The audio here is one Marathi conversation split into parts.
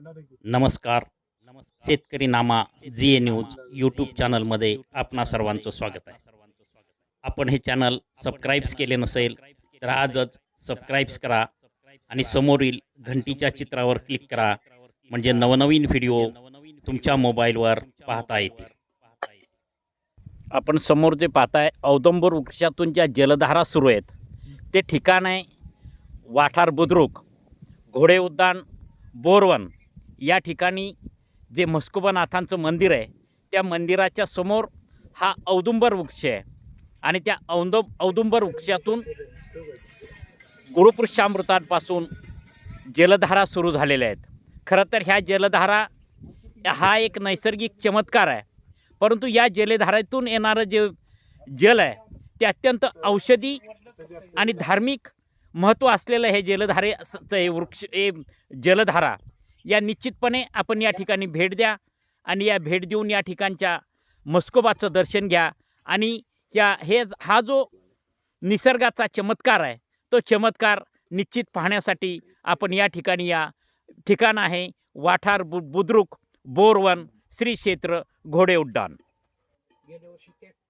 नमस्कार. Shetkari Nama G A news YouTube चॅनलमध्ये आपणा सर्वांचं स्वागत आहे. आपण हे चॅनल सबस्क्राईब्स केले नसेल तर आजच सबस्क्राईब्स करा आणि समोरील घंटीच्या चित्रावर क्लिक करा. म्हणजे नवनवीन व्हिडिओ तुमच्या मोबाईलवर पाहता येतील. आपण समोर जे पाहताय औदंबर वृक्षातून ज्या जलधारा सुरू आहेत ते ठिकाण आहे वाठार बुद्रुक घोडे उद्यान बोरवन. या ठिकाणी जे म्हस्कोबानाथांचं मंदिर आहे त्या मंदिराच्या समोर हा औदुंबर वृक्ष आहे. आणि त्या औंद औदुंबर वृक्षातून गुरुपुरुषामृतांपासून जलधारा सुरू झालेल्या आहेत. खरं तर ह्या जलधारा हा एक नैसर्गिक चमत्कार आहे. परंतु या जलधारेतून येणारं जे जल आहे ते अत्यंत औषधी आणि धार्मिक महत्त्व असलेलं हे जलधारेचं हे वृक्ष हे जलधारा या निश्चितपणे आपण या ठिकाणी भेट द्या आणि या भेट देऊन या ठिकाणच्या मस्कोबाचं दर्शन घ्या. आणि या हे हा जो निसर्गाचा चमत्कार आहे तो चमत्कार निश्चित पाहण्यासाठी आपण या ठिकाणी या ठिकाण आहे वाठार बु बुद्रुक बोरवन श्री क्षेत्र घोडे उड्डाण. गेल्या वर्षी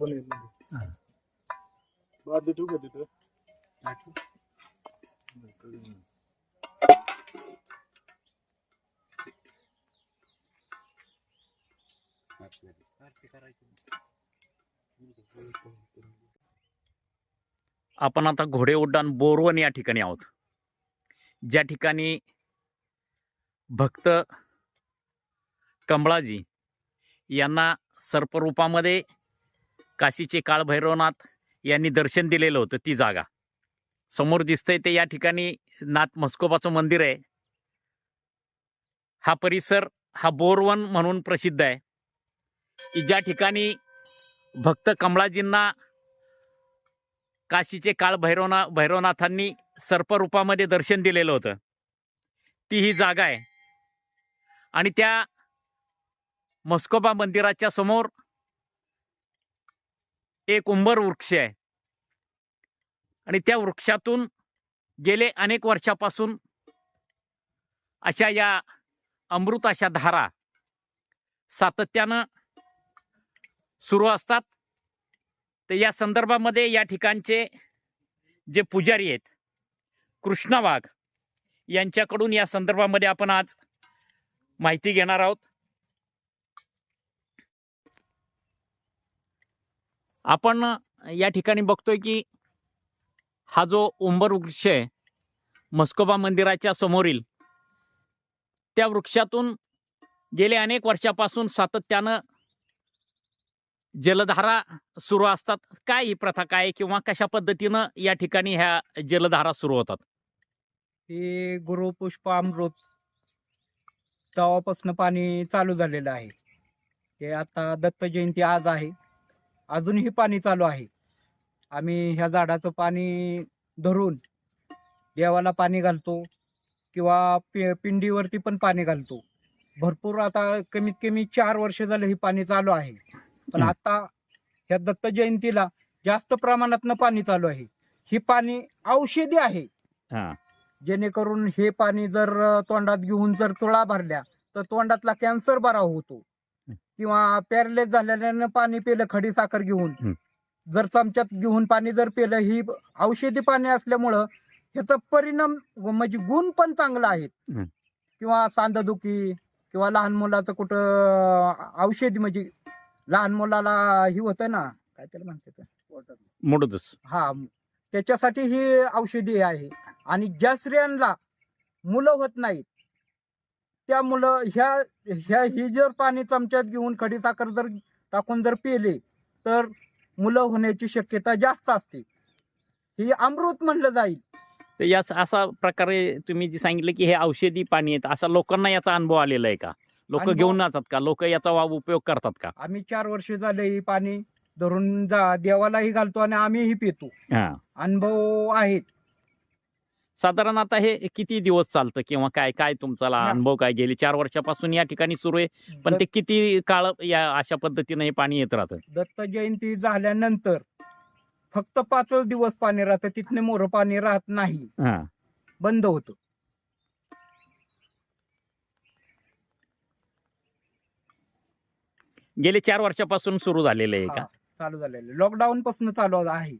येत नाही. बाद ठेवू का तिथं? आपण आता घोडे उड्डाण बोरवन या ठिकाणी आहोत. ज्या ठिकाणी भक्त कमळाजी यांना सर्परूपामध्ये काशीचे काळभैरवनाथ यांनी दर्शन दिलेलं होतं ती जागा. समोर दिसतंय ते या ठिकाणी नाथ म्हस्कोबाचं मंदिर आहे. हा परिसर हा बोरवन म्हणून प्रसिद्ध आहे. की ज्या ठिकाणी भक्त कमळाजींना काशीचे काळ भैरवना भैरवनाथांनी सर्परूपामध्ये दर्शन दिलेलं होतं. ती ही जागा आहे. आणि त्या मस्कोबा मंदिराच्या समोर एक उंबर वृक्ष आहे. आणि त्या वृक्षातून गेले अनेक वर्षापासून अशा या अमृत अशा धारा सातत्यानं सुरू असतात. तर या संदर्भामध्ये या ठिकाणचे जे पुजारी आहेत कृष्णा वाघ यांच्याकडून या संदर्भामध्ये आपण आज माहिती घेणार आहोत. आपण या ठिकाणी बघतोय की हा जो उंबर वृक्ष आहे मस्कोबा मंदिराच्या समोरील त्या वृक्षातून गेले अनेक वर्षापासून सातत्यानं जलधारा सुरू असतात. काय ही प्रथा काय किंवा कशा पद्धतीनं या ठिकाणी ह्या जलधारा सुरू होतात? हे गुरुपुष्प अमृत तेव्हापासून पाणी चालू झालेलं आहे. ते आता दत्त जयंती आज आहे. अजूनही पाणी चालू आहे. आम्ही ह्या झाडाचं पाणी धरून देवाला पाणी घालतो किंवा पि पिंडीवरती पण पाणी घालतो. भरपूर आता कमीत कमी चार वर्ष झालं हे पाणी चालू आहे. पण. आता ह्या दत्त जयंतीला जास्त प्रमाणातनं पाणी चालू आहे. ही पाणी औषधी आहे. हा. जेणेकरून हे पाणी जर तोंडात घेऊन जर तुळा भरल्या तर तोंडातला कॅन्सर बरा होतो. किंवा पॅरलेस झालेल्यानं पाणी पिलं खडी साखर घेऊन. जर चमच्यात घेऊन पाणी जर पिलं ही औषधी पाणी असल्यामुळं ह्याचा परिणाम म्हणजे गुण पण चांगला आहेत. हं. किंवा सांधदुखी किंवा लहान मुलाचं कुठं औषधी म्हणजे लहान मुलाला ही होतं ना काय त्याला म्हणतात मोडतच. हा त्याच्यासाठी ही औषधी आहे. आणि ज्या स्त्रियांना मुलं होत नाहीत त्या मुलं ह्या ह्या ही जर पाणी चमच्यात घेऊन खडी साखर जर टाकून जर पिले तर मुलं होण्याची शक्यता जास्त असते. ही अमृत म्हणलं जाईल. तर या असा प्रकारे तुम्ही जे सांगितलं की हे औषधी पाणी आहेत असा लोकांना याचा अनुभव आलेला आहे का? लोक अनुभव- घेऊन जातात का? लोक याचा वा- उपयोग करतात का? आम्ही चार वर्ष झाले ही पाणी धरून जा देवालाही घालतो आणि आम्हीही पितो. हा. अनुभव आहेत. साधारण आता हे किती दिवस चालतं किंवा काय काय तुमचा. अनुभव काय गेले? चार वर्षापासून या ठिकाणी सुरू आहे पण ते किती काळ या अशा पद्धतीने हे पाणी येत राहतं? दत्त जयंती झाल्यानंतर फक्त पाचच दिवस पाणी राहतं तिथने मोरं पाणी राहत नाही. हा. बंद होतं. गेले चार वर्षापासून सुरू झालेलं आहे का? हा, चालू झालेलं लॉकडाऊन पासून चालू आहे.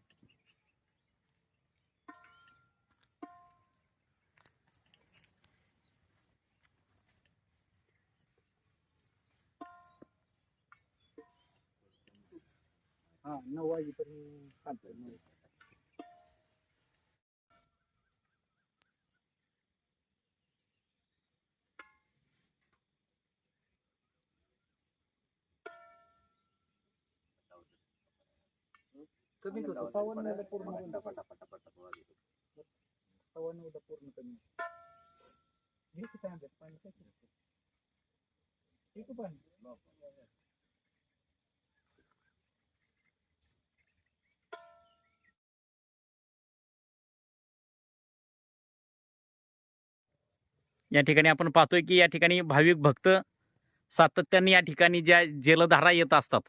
हा नऊ वाजेपर्यंत चालतंय. कमी होतं सव्वा नऊला पूर्ण बंद. सव्वा नऊला पूर्ण कमी घे की तांब्यात पाणी काय करायचं? घे की पाणी या ठिकाणी आपण पाहतोय की या ठिकाणी भाविक भक्त सातत्याने या ठिकाणी ज्या जलधारा येत असतात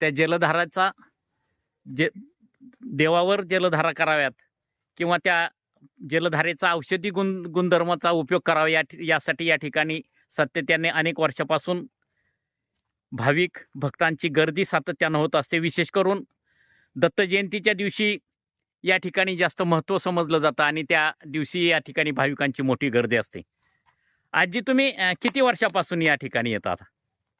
त्या जलधाराचा जे देवावर जलधारा कराव्यात किंवा त्या जलधारेचा औषधी गुण गुणधर्माचा उपयोग करावा या यासाठी या ठिकाणी सातत्याने अनेक वर्षापासून भाविक भक्तांची गर्दी सातत्यानं होत असते. विशेष करून दत्त जयंतीच्या दिवशी या ठिकाणी जास्त महत्त्व समजलं जातं आणि त्या दिवशी या ठिकाणी भाविकांची मोठी गर्दी असते. आजी तुम्ही अं, किती वर्षापासून या ठिकाणी येतात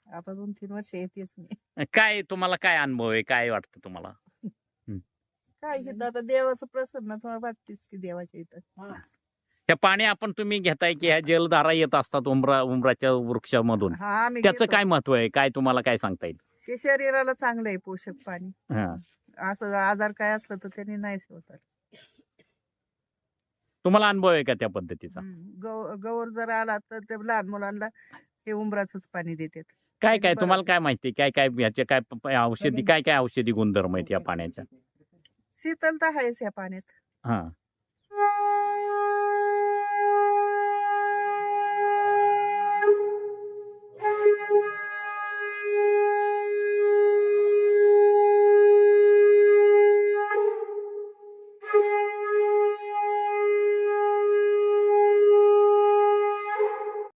आता? दोन तीन वर्ष येतेच मी. काय तुम्हाला काय अनुभव आहे? काय वाटतं तुम्हाला? काय घेत आता? देवाचं प्रसन्न तुम्हाला वाटतेच की देवाच्या इथं. हे. पाणी आपण तुम्ही घेताय की ह्या जलधारा येत असतात उमरा उमराच्या वृक्षामधून. हा आम्ही त्याचं घेतो. काय महत्त्व आहे? काय तुम्हाला काय सांगता येईल? ते शरीराला चांगलं आहे पोषक पाणी. हा. असं आजार काय असलं तर त्यांनी नाहीच होतात. तुम्हाला अनुभव आहे का त्या पद्धतीचा? गौ गौर जर आला तर ते लहान मुलांना हे उंबराचंच पाणी देतात. काय काय. तुम्हाला काय माहिती काय काय याचे काय प- प- औषधी काय काय औषधी गुणधर्म आहेत या पाण्याच्या? शीतलता आहेच या पाण्यात. हा.